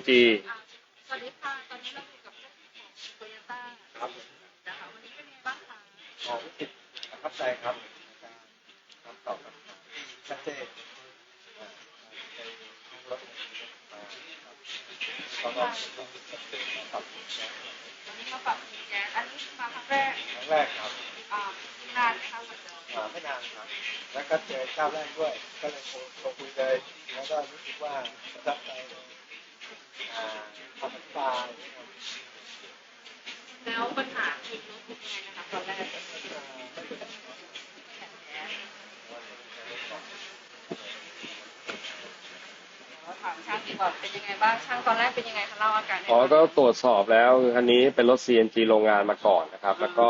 CNG สวัสดีค่ะตอนนี้เราอยู่กับเจ้าของโตโยต้าครับนะคะวันนี้เป็นยังไงบ้างคะขอรู้สึกประทับใจครับการคำตอบกับชัดเจนรถตอนนี้มาปรับปรุงแก๊สอันนี้มาครั้งแรกครั้งแรกครับอ่านานไหมคะกว่าจะอ่าไม่นานครับ แล้วก็เจอเจ้าแรกด้วย ก็เลยโทรคุยเลยแล้วก็รู้สึกว่าประทับใจในอ่าคำอธิบายแล้วปัญหาคือรถเป็นยังไงนะคะตอนแรกอ่าไม่เป็นไรครับตอบเราถามช่างดีกว่าเป็นยังไงบ้างช่างตอนแรกเป็นยังไงคะเล่าอาการให้อ๋อฟัง ก็ตรวจสอบแล้วคือคันนี้เป็นรถ CNG โรงงานมาก่อนนะครับ แล้วก็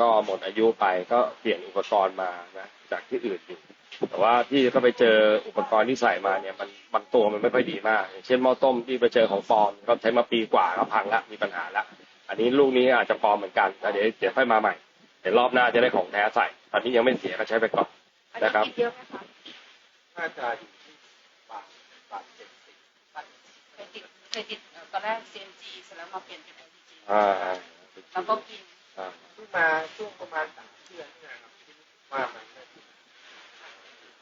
ก็หมดอายุไปก็เปลี่ยนอุปกรณ์มานะจากที่อื่นอยู่ แต่ว่าที่ก็ไปเจออุปกรณ์ที่ใส่มาเนี่ยมันบางตัวมันไม่ค่อยดีมากอย่างเช่นหม้อต้มที่ไปเจอของปลอมก็ใช้มาปีกว่าก็พังละมีปัญหาละอันนี้ลูกนี้อาจจะปลอมเหมือนกันแต่เดี๋ยวเดี๋ยวค่อยมาใหม่เดี๋ยวรอบหน้าจะได้ของแท้ใส่ ตอนนี้ยังไม่เสียก็ใช้ไปก่อนอันนี้นะครับติดเยอะไหมคะน่าจะอยู่ที่บาทบาทเจ็ดสิบเคยติดเคยติดเอ่อตอนแรก CNG เสร็จแล้วมาเปลี่ยนเป็น LPG อ่าอ่าแล้วก็กินอ่าเพิ่งมาช่วงประมาณสามเดือนนี่นะครับที่รู้สึกว่ามันไม่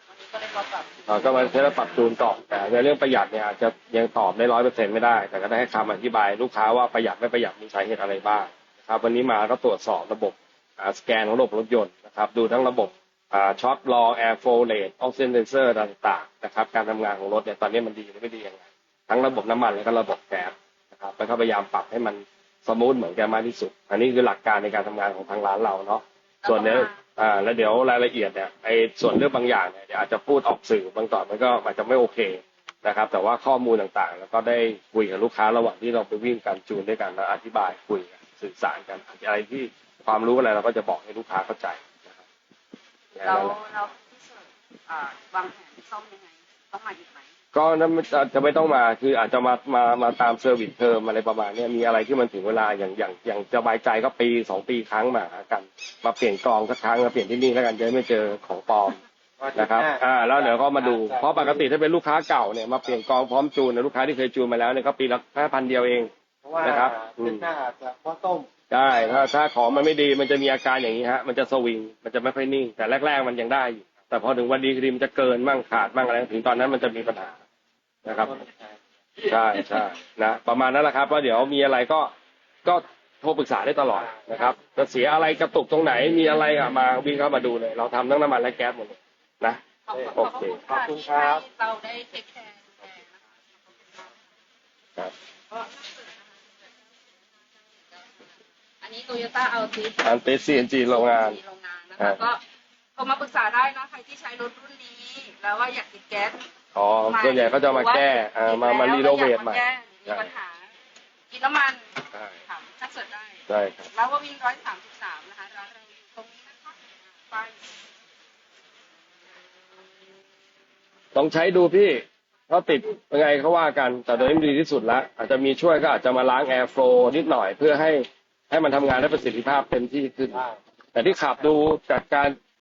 วันนี้ก็เลยมาปรับ เรา ก็มาใช้ปรับจูนต่อแต่ในเรื่องประหยัดเนี่ยอาจจะยังตอบได้ร้อยเปอร์เซ็นต์ไม่ได้ แต่ก็ได้ให้คำอธิบายลูกค้าว่าประหยัดไม่ประหยัดมีสาเหตุอะไรบ้างนะครับวันนี้มาก็ตรวจสอบระบบสแกนของระบบรถยนต์นะครับดูทั้งระบบช็อคลอแอร์โฟเลตออกซิเจนเซอร์ต่างๆนะครับการทำงานของรถเนี่ยตอนนี้มันดีหรือไม่ดียังไงทั้งระบบน้ำมันและก็ระบบแก๊สนะครับแล้วก็พยายามปรับให้มันสมูทเหมือนกันมากที่สุด อันนี้คือหลักการในการทำงานของทางร้านเราเนาะ ส่วนเนี้ยอ่าแล้วเดี๋ยวรายละเอียดเนี่ยไอ้ส่วนเรื่องบางอย่างเนี่ยเดี๋ยวอาจจะพูดออกสื่อบางตอนมันก็อาจจะไม่โอเคนะครับ แต่ว่าข้อมูลต่างๆ แล้วก็ได้คุยกับลูกค้าระหว่างที่เราไปวิ่งกันจูนด้วยกันแล้วอธิบายคุยกันสื่อสารกันอะไรที่ความรู้อะไรเราก็จะบอกให้ลูกค้าเข้าใจนะครับเราเราที่สุดอ่าวางแผนซ่อมยังไง ต้องมาอีกไหมก็นั้นมันจะจะไม่ต้องมาคืออาจจะมามามาตามเซอร์วิสเทอมอะไรประมาณเนี้ยมีอะไรที่มันถึงเวลาอย่างอย่างอย่างสบายใจก็ปีสองปีครั้งมาหากันมาเปลี่ยนกองสักครั้งมาเปลี่ยนที่นี่แล้วกันจะได้ไม่เจอของปลอมนะครับอ่าแล้วเดี๋ยวก็มาดูเพราะปกติถ้าเป็นลูกค้าเก่าเนี่ยมาเปลี่ยนกองพร้อมจูนเนี่ยลูกค้าที่เคยจูนมาแล้วเนี่ยก็ปีละแค่พันเดียวเองเพราะว่านะครับอืมเส้นหน้าอาจจะเพราะต้มได้ถ้าถ้าของมันไม่ดีมันจะมีอาการอย่างนี้ฮะ มันจะสวิง มันจะไม่ค่อยนิ่ง แต่แรก ๆ มันยังได้อยู่ แต่พอถึงวันดีคดีมันจะเกินมั่งขาดมั่งอะไรถึงตอนนั้นมันจะมีปัญหานะครับใช่ใช่นะประมาณนั้นแหละครับว่าเดี๋ยวมีอะไรก็ก็โทรปรึกษาได้ตลอดนะครับจะเสียอะไรกระตุกตรงไหนมีอะไรอะมาวิ่งเข้ามาดูเลย เราทำทั้งน้ำมันและแก๊สหมดเลยนะขอบคุณโอเคขอบคุณค่ะที่ให้เราได้เทคแคร์ดูแลนะคะขอบคุณมากครับก็อันนี้โตโยต้าเอาติสอันเตซีเอ็นจีโรงงานโรงงานนะครัคะบก็ โทรมาปรึกษาได้นะใครที่ใช้รถรุ่นนี้ แล้วว่าอยากติดแก๊สอ๋อส่วนใหญ่เขาจะมาแก้อ่ามามารีโนเวทใหม่แก้มีปัญหากินน้ำมันใช่ถามชักเสิร์ชได้ใช่ครับแล้วว่าวิ่งร้อยสามสิบสามนะคะร้านเราอยู่ตรงนี้นะคะไปต้องใช้ดูพี่เขาติดยังไงเขาว่ากัน แต่โดยไม่ดีที่สุดละอาจจะมีช่วยก็อาจจะมาล้างแอร์โฟลนิดหน่อยเพื่อให้ให้มันทำงานได้ประสิทธิภาพเต็มที่ขึ้น แต่ที่ขับดูจากการ